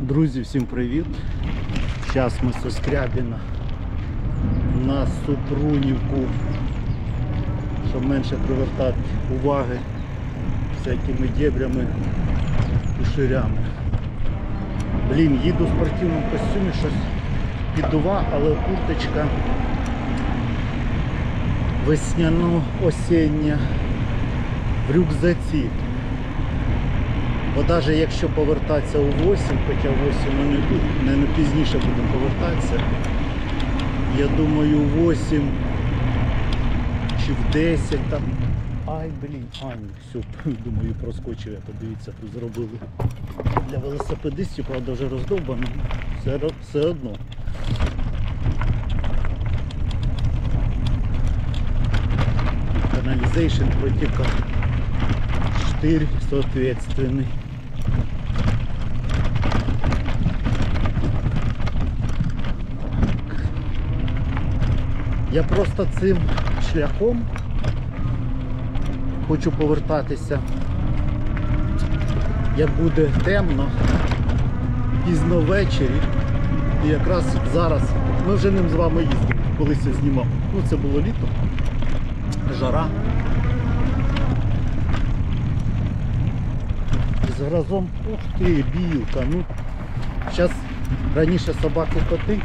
Друзі, всім привіт! Зараз ми зі Скрябіна на Супрунівку, щоб менше привертати уваги всякими дебрями і ширями. Блін, їду в спортивному костюмі, щось піддува, але курточка весняно-осіння в рюкзаці. Бо навіть якщо повертатися у 8, хоча 8 ми не, не, не пізніше будемо повертатися, я думаю у 8 чи в 10 там. Ай, блін, ай, все, думаю, проскочив, я подивіться, тут зробили для велосипедистів, правда вже роздовбано, все, все одно. Каналізейшн протікав. Штырь соответственный. Я просто цим шляхом хочу повертатися, як буде темно, пізно ввечері. І якраз зараз ми вже ним з вами їздили, колись знімав. Ну це було літо, жара. І заразом, ух ти, білка. Ну, зараз раніше собаки коти,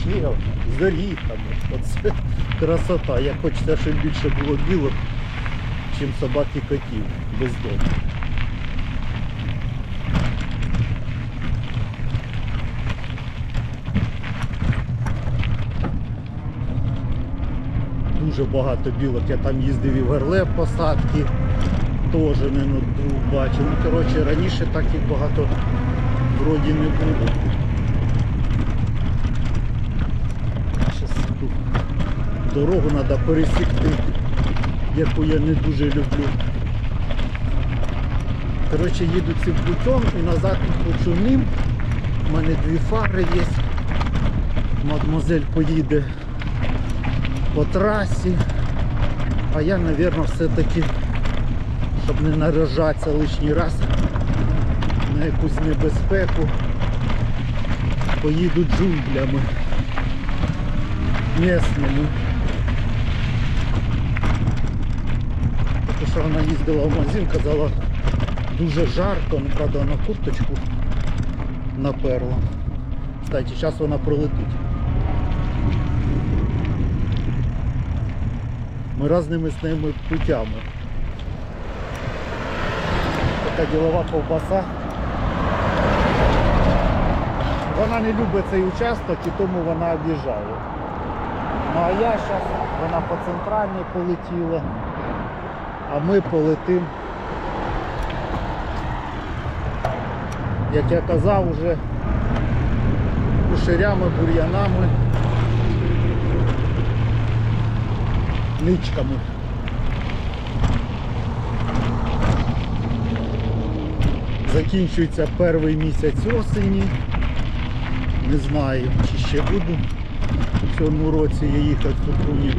ще одна, з. Оце красота. Я хочеться, щоб більше було білок, чим собаки котів без дому. Дуже багато білок. Я там їздив і в Герле посадки. Теж не друг бачив. Ну, коротше, раніше так їх багато вроді не було. Зараз тут дорогу треба пересікти, яку я не дуже люблю. Коротше, їду цим путем і назад хочу ним. У мене дві фари є. Мадмозель поїде по трасі. А я, мабуть, все-таки щоб не наражатися лишній раз на якусь небезпеку, поїду джунглями місними. Що вона їздила в магазин, казала дуже жарко, ну правда на курточку наперла. Кстати, зараз вона пролетить. Ми різними з ними путями така ділова ковбаса. Вона не любить цей участок і тому вона об'їжджає. Ну а я зараз, вона по центральній полетіла, а ми полетим. Як я казав, уже кушерями, бур'янами, ничками. Закінчується перший місяць осені. Не знаю, чи ще буду в цьому році я їхати в Супруні.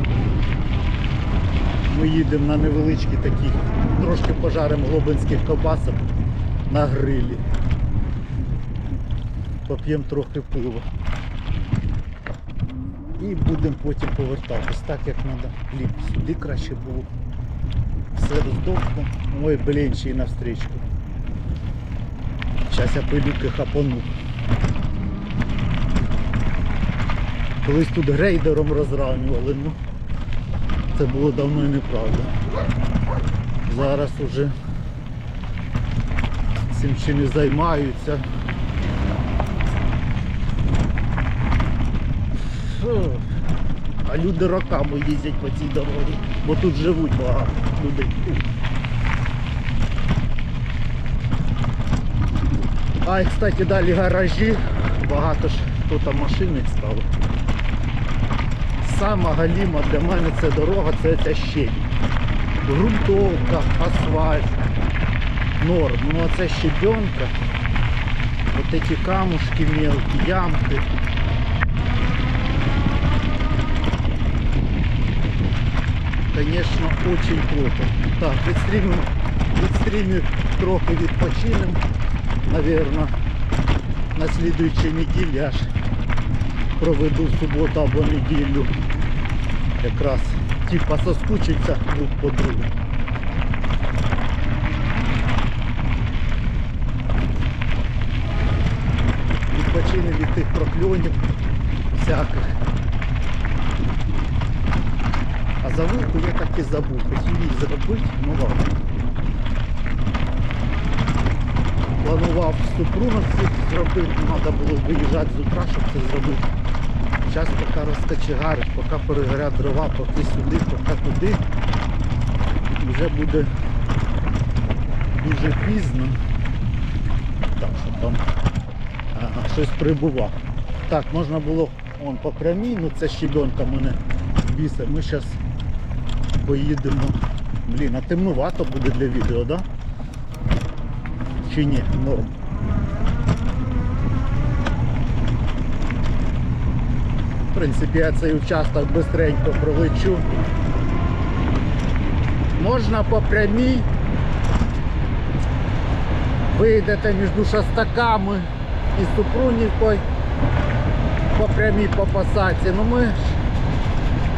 Ми їдемо на невеличкі такі, трошки пожаримо глобинських ковбасок на грилі. Поп'ємо трохи пива. І будемо потім повертатись так як треба. Блін, сюди краще було. Все роздовго. Ой, блін, ще й навстрічку. Зараз я пилюки хапану. Колись тут грейдером розравнювали, ну це було давно і неправда. Зараз уже цим ще не займаються. А люди роками їздять по цій дорозі, бо тут живуть багато людей. А і, кстати, далі гаражі, багато ж там машини стало. Сама галіма для мене це дорога, це ця щебінь. Грунтовка, асфальт, норм. Ну а це щебенка. Вот эти камушки мелкі, ямки. Конечно, очень плохо. Так, від стрімів трохи відпочинемо, наверное. на слідуючій неділі аж проведу суботу або неділю. Якраз типа соскучиться друг по другу. Відпочине від тих прокльонів всяких. А завивку я так і забув. Хотів її зробити, ну ладно. Планував Супруновці зробити, треба було виїжджати з утра, щоб це зробити. Зараз поки розкачегариш, поки перегорять дрова, поки сюди, поки туди. Вже буде дуже пізно. Так, що там ага, щось прибува. Так, можна було вон по прямій, ну це щебенка мене біса. Ми зараз поїдемо. Блін, а темнувато буде для відео, да? Чи ні? Норм. Принципі, я цей участок швидко пролечу. Можна по прямій. Вийдете між шостаками і Супрунівкою по прямій по посадці. Ну ми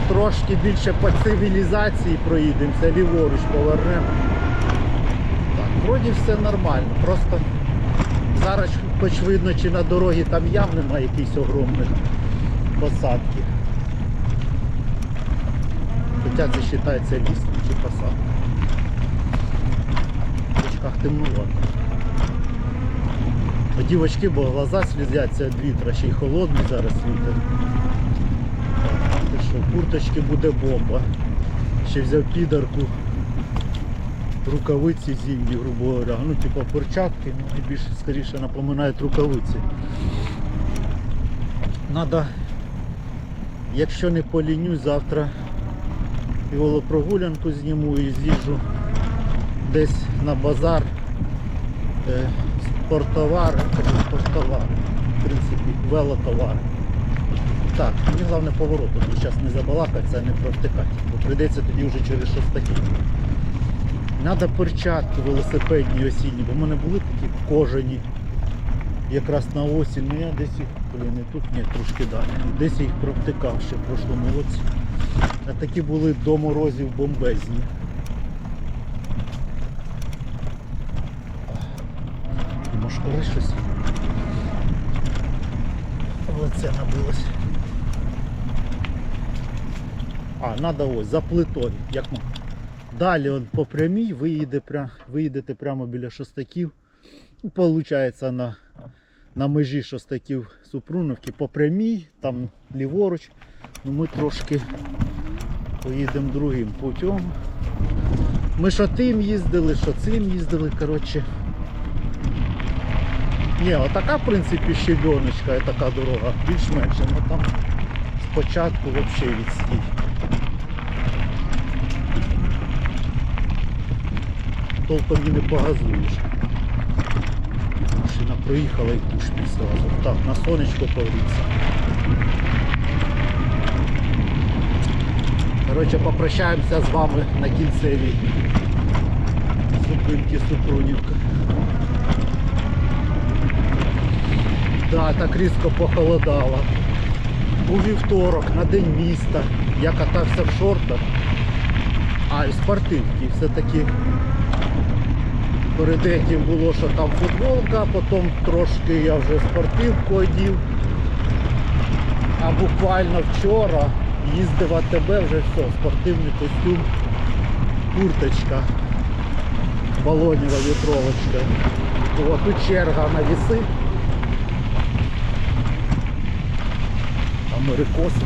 трошки більше по цивілізації проїдемося, ліворуч повернемо. Так, вроді все нормально. Просто зараз хоч видно, чи на дорогі там ям немає якихось огромних посадки. Хоча це вважається ліс чи посадка. В точках темнувато. А Дівочки, бо глаза слізяться від вітра, ще й холодний зараз вітер. Ти що, в курточки буде бомба. Ще взяв підарку, рукавиці зимні, грубо говоря. Ну, типу перчатки, ну, найбільше скоріше напоминають рукавиці. Надо, якщо не полінюсь, завтра і велопрогулянку зніму і з'їжджу десь на базар. Е, спорттовари, кажу, в принципі, велотовари. Так, мені головне поворотом, зараз не забалакатися, а не провтикати, бо прийдеться тоді вже через шостаки. Треба перчатки велосипедні осінні, бо в мене були такі кожані. Якраз на осінь, ну я десь їх, блін, не тут, ні, трошки далі. Десь їх провтикав ще в прошлому році. А такі були до морозів бомбезні. Може щось. Лице набилось. А, треба ось, за плитою. Як ми. Далі он по прямій виїде, пря- виїдете прямо біля шостаків. Получається на, на межі шостаків Супруновки по прямій, там ліворуч. Ну, ми трошки поїдемо другим путем. Ми що тим їздили, що цим їздили, коротше. Ні, отака, в принципі, щебеночка, така дорога, більш-менш, ну там спочатку взагалі відстій. Толком і не погазуєш. Машина проїхала і пушний сразу. Так, на сонечко погріться. Коротше, попрощаємося з вами на кінцевій зупинці Супрунівка. Да, так різко похолодало. У вівторок на день міста я катався в шортах, а і спортивки. Все-таки перед этим було, що там футболка, потім трошки я вже спортивку одів. А буквально вчора їздив АТБ, вже все, спортивний костюм, курточка, балонева вітровочка. О, тут черга на віси. Америкоси,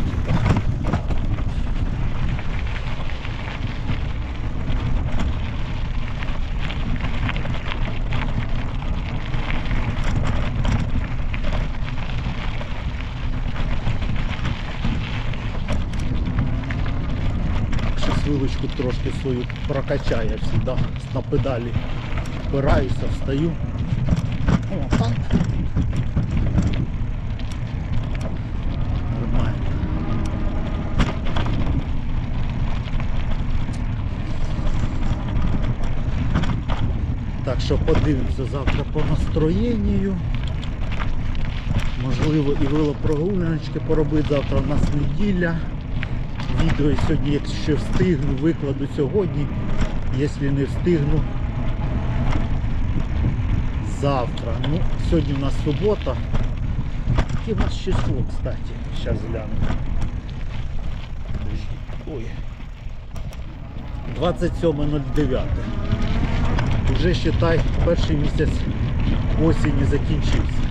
вилочку трошки свою прокачаю я на педалі. Впираюся, встаю. О, так. Так що подивимося завтра по настроєнню. Можливо, і велопрогуляночки поробити. Завтра у нас неділя. Відео сьогодні, якщо встигну, викладу сьогодні. Якщо не встигну, завтра. Ну, сьогодні у нас субота. Яке у нас число, кстати. Зараз гляну. Ой. 27.09. Уже считай, перший місяць осені закінчився.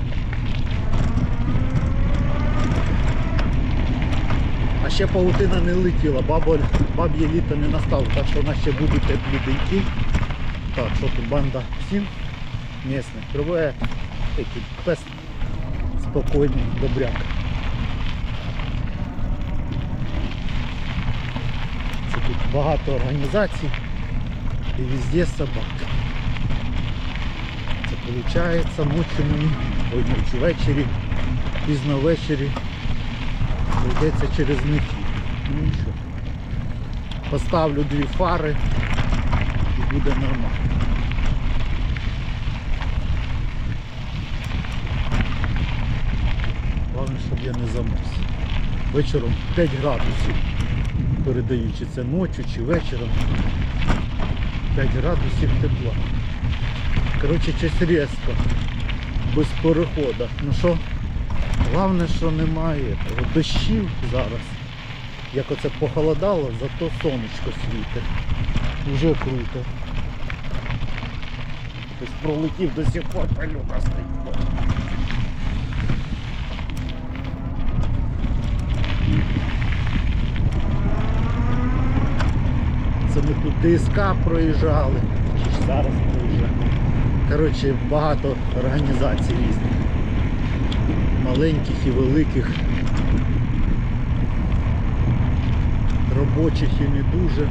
Ще паутина не летіла, бабо, баб'є літо не настало, так що у нас ще будуть теплі деньки. Так, що тут банда всім місних. Триває такий пес спокійний, добряк. Це тут багато організацій і везде собак. Це виходить ночі ой, ночі ввечері, пізно ввечері. Прийдеться через них. Ну нічого. Поставлю дві фари і буде нормально. Головне, щоб я не замерз. Вечором 5 градусів. Передаючи це ночі чи вечором. 5 градусів тепла. Коротше, щось різко. Без переходу. Ну що, головне, що немає дощів зараз. Як оце похолодало, зато сонечко світить. Уже круто. Хтось пролетів до сих пор пальота стоїть. Це ми тут ДСК проїжджали, чи ж зараз проїжджаємо. Коротше, багато організацій різних. Маленьких і великих. Робочих і не дуже.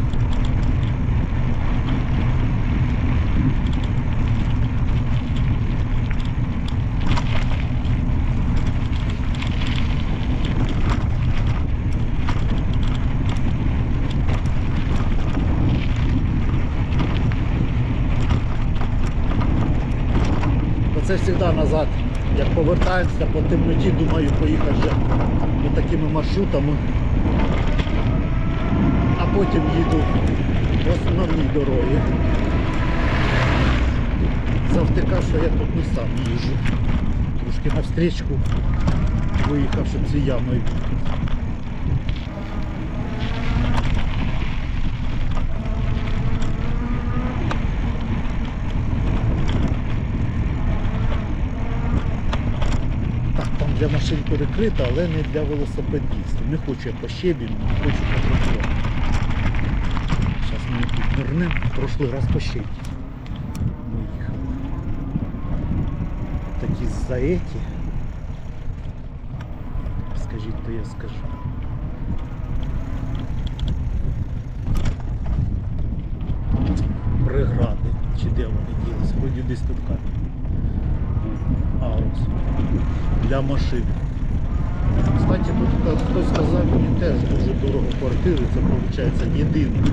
Оце завжди назад, як повертаємося по темноті, думаю поїхати вже такими маршрутами. А потім їду в основній дорогі. Завтика, що я тут не сам їжджу. Трошки навстрічку виїхав, щоб ями. Для машин перекрито, але не для велосипедистів. Не хочу я по щебі, не хочу по тротуару. Зараз ми тут нирнемо, прошлий раз по щебі. Виїхали. Такі заеті. Скажіть, то я скажу. Прегради. Чи де вони ділись? Вроді десь тут камінь. А, ось. Для машин. Кстати, тут хтось сказав, мені теж дуже дорого квартири. Це виходить єдина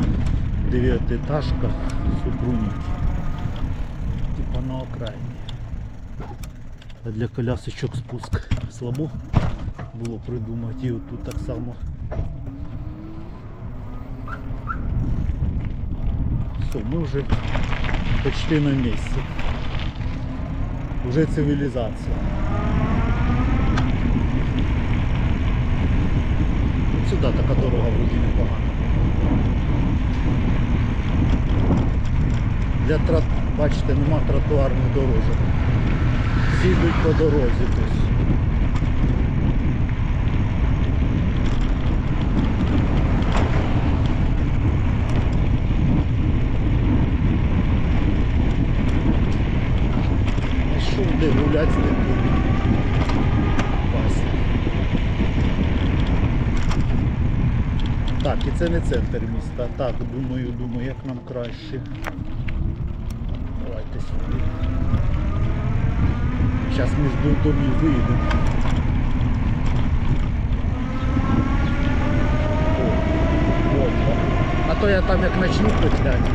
дев'ятиэтажка Супруніки. Типа на окраїні. А для колясочок спуск слабо було придумати. І тут так само. Все, ми вже почти на місці. Уже цивілізація. От сюди така дорога вроді непогана. Для трат... бачите, нема тротуарних дорожок. Сідуть по дорозі. Гулять з дитиною. Так, і це не центр міста. Так, думаю, думаю, як нам краще. Давайте сюди. Зараз з домів виїдемо. А то я там як начну петлять.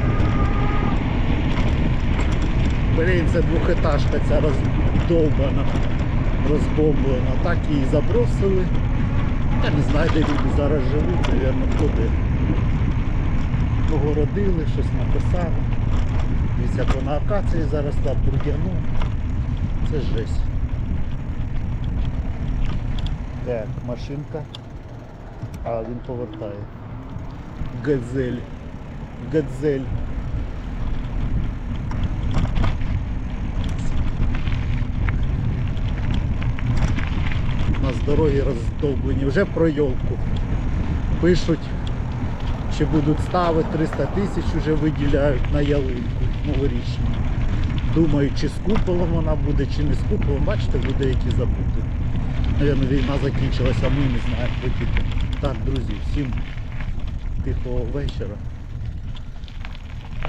Блін, це двохетажка ця роздовбана. розбомблено, так її забросили. Я не знаю, де люди зараз живуть, напевно, хто де. Огородили, щось написали. Дивіться, як вона зараз там бур'яну. Це жесть. Так, машинка. А, він повертає. Газель. Газель. Нас дороги роздовблені. Вже про йолку. Пишуть, чи будуть ставити 300 тисяч вже виділяють на ялинку новорічну. Думаю, чи з куполом вона буде, чи не з куполом. Бачите, люди які забути. Навірно, війна закінчилася, а ми не знаємо поки. Так, друзі, всім тихого вечора.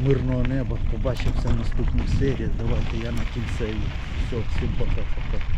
Мирного неба. Побачимося в наступних серіях. Давайте я на кінцеві. Все, всім пока-пока.